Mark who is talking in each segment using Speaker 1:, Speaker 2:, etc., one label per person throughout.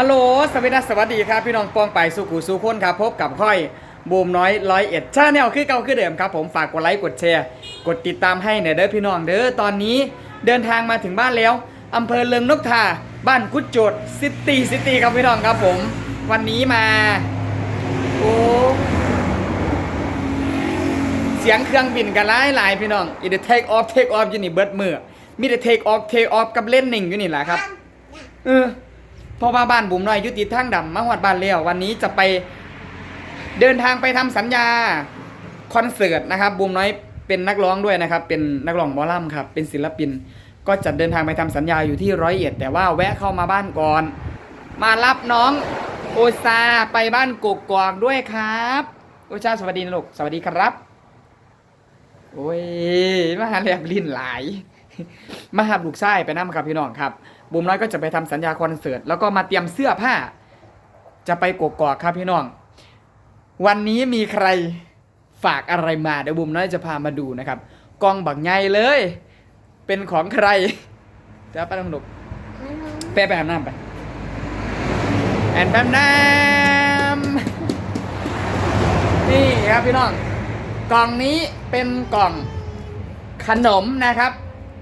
Speaker 1: ฮัลโหลสวัสดีสวัสดีครับพี่น้องปองไปสุขุสุคนครับพบกับค่อยบูมน้อยร้อยเอ็ดชาแนลคือเก่าคือเดิมครับผมฝากกดไลค์กดแชร์ กดติดตามให้หน่อยเด้อพี่น้องเด้อตอนนี้เดินทางมาถึงบ้านแล้วอำเภอเลิงนกทาบ้านกุดโจดซิตี้ซิตี้ครับพี่น้องครับผม วันนี้มาโอ้เสียงเครื่องบินกันหลายหลายพี่น้องอีเด take off take off อยู่นี่เบิดมือมีแต่ take off take off กับเล่นหนึ่งอยู่นี่แหละครับเออ เพราะว่าบ้านบุ๋มน้อยยุติทางดำมาหวัดบ้านเลี้ยววันนี้จะไปเดินทางไปทำสัญญาคอนเสิร์ตนะครับบุ๋มน้อยเป็นนักร้องด้วยนะครับ เป็นนักร้องหมอลำครับเป็นศิลปิน ก็จะเดินทางไปทำสัญญาอยู่ที่ร้อยเอ็ดแต่ว่าแวะเข้ามาบ้านก่อน มารับน้องโอซาไปบ้านกกกอกด้วยครับโอชาสวัสดีลูกสวัสดีครับ โอ้ยมาหาแลบลิ้นหลาย มาหาลูกไส้ไปนั่ครับพี่น้องครับ บุมน้อยก็จะไปทำสัญญาคอนเสิร์ตแล้วก็มาเตรียมเสื้อผ้า จะไปกกอกครับพี่น้อง วันนี้มีใครฝากอะไรมาเดี๋ยวบุมน้อยจะพามาดูนะครับกองบักไงเลย เป็นของใครเดี๋ยวไปต้องดุกแปะไปอาบน้ำไปแอนแปมน้ำนี่ครับพี่น้อง กล่องนี้เป็นกล่องขนมนะครับ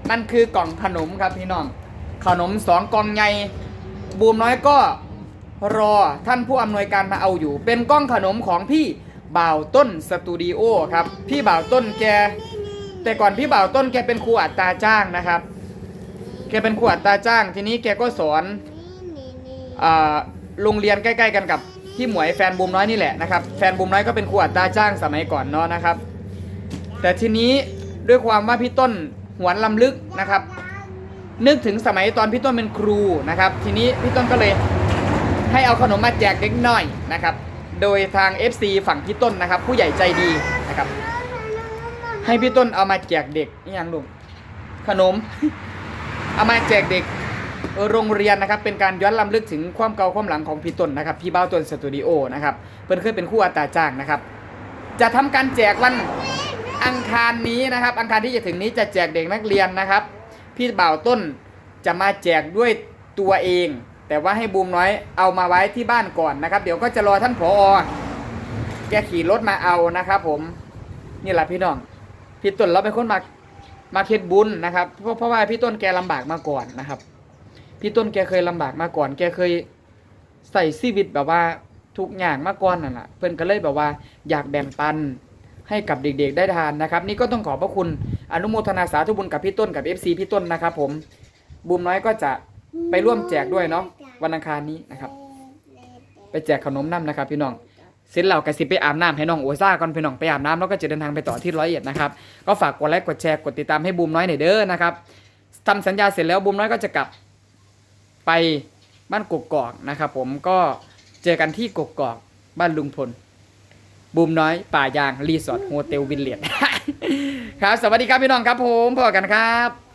Speaker 1: มันคือกล่องขนมครับพี่น้อง ขนมสองกล่องใหญ่บูมน้อยก็รอท่านผู้อำนวยการมาเอาอยู่ เป็นกล้องขนมของพี่บ่าวต้นสตูดิโอครับ พี่บ่าวต้นแก แต่ก่อนพี่บ่าวต้นแกเป็นครูอัตราจ้างนะครับ แกเป็นครูอัตราจ้าง ทีนี้แกก็สอนโรงเรียนใกล้ๆกันกับพี่หมวยแฟนบูมน้อยนี่แหละนะครับ แฟนบูมน้อยก็เป็นครูอัตราจ้างสมัยก่อนเนาะนะครับ แต่ทีนี้ด้วยความว่าพี่ต้นหวนลำลึกนะครับ นึกถึงสมัยตอนพี่ต้นเป็นครูนะครับ ทีนี้พี่ต้นก็เลยให้เอาขนมมาแจกเด็กน้อยนะครับ โดยทาง FC ฝั่งพี่ต้นนะครับ ผู้ใหญ่ใจดีนะครับ ให้พี่ต้นเอามาแจกเด็กนี่ยังลุงขนม เอามาแจกเด็กโรงเรียนนะครับ เป็นการย้อนลำลึกถึงความเก่าความหลังของพี่ต้นนะครับพี่เบ้าต้นสตูดิโอนะครับเพิ่นเคยเป็นคู่อัตาจ้างนะครับ จะทำการแจกวันอังคารนี้นะครับ อังคารที่จะถึงนี้จะแจกเด็กนักเรียนนะครับ พี่บ่าวต้นจะมาแจกด้วยตัวเอง แต่ว่าให้บูมน้อยเอามาไว้ที่บ้านก่อนนะครับ เดี๋ยวก็จะรอท่านผอแกขี่รถมาเอานะครับ ผมนี่แหละพี่น้องพี่ต้นเราเป็นคนมามาเค็ดบุญนะครับเพราะเพราะว่าพี่ต้นแกลำบากมาก่อนนะครับ พี่ต้นแกเคยลำบากมาก่อน แกเคยใส่ชีวิตแบบว่าทุกอย่างมาก่อนนั่นแหละเพื่อนก็เลยแบบว่าอยากแบ่งปันให้กับเด็กๆได้ทานนะครับ นี่ก็ต้องขอบพระคุณ อนุโมทนาสาธุบุญกับพี่ต้นกับ FC พี่ต้นนะครับผมบูมน้อยก็จะไปร่วมแจกด้วยเนาะวันอังคารนี้นะครับ ไปแจกขนมน้ำนะครับ พี่น้องเสร็จแล้วก็สิไปอาบน้ำให้น้องโอซ่าก่อนพี่น้องไปอาบน้ำแล้วก็จะเดินทางไปต่อที่ร้อยเอ็ดนะครับก็ฝากกดไลค์กดแชร์กดติดตามให้บูมน้อยหน่อยเด้อนะครับทำสัญญาเสร็จแล้วบูมน้อยก็จะกลับไปบ้านกกอกนะครับ ผมก็เจอกันที่กกอกบ้านลุงพลบูมน้อยป่ายางรีสอร์ทโฮเทลวิลเลียด ครับ สวัสดีครับพี่น้องครับผมพบกันครับ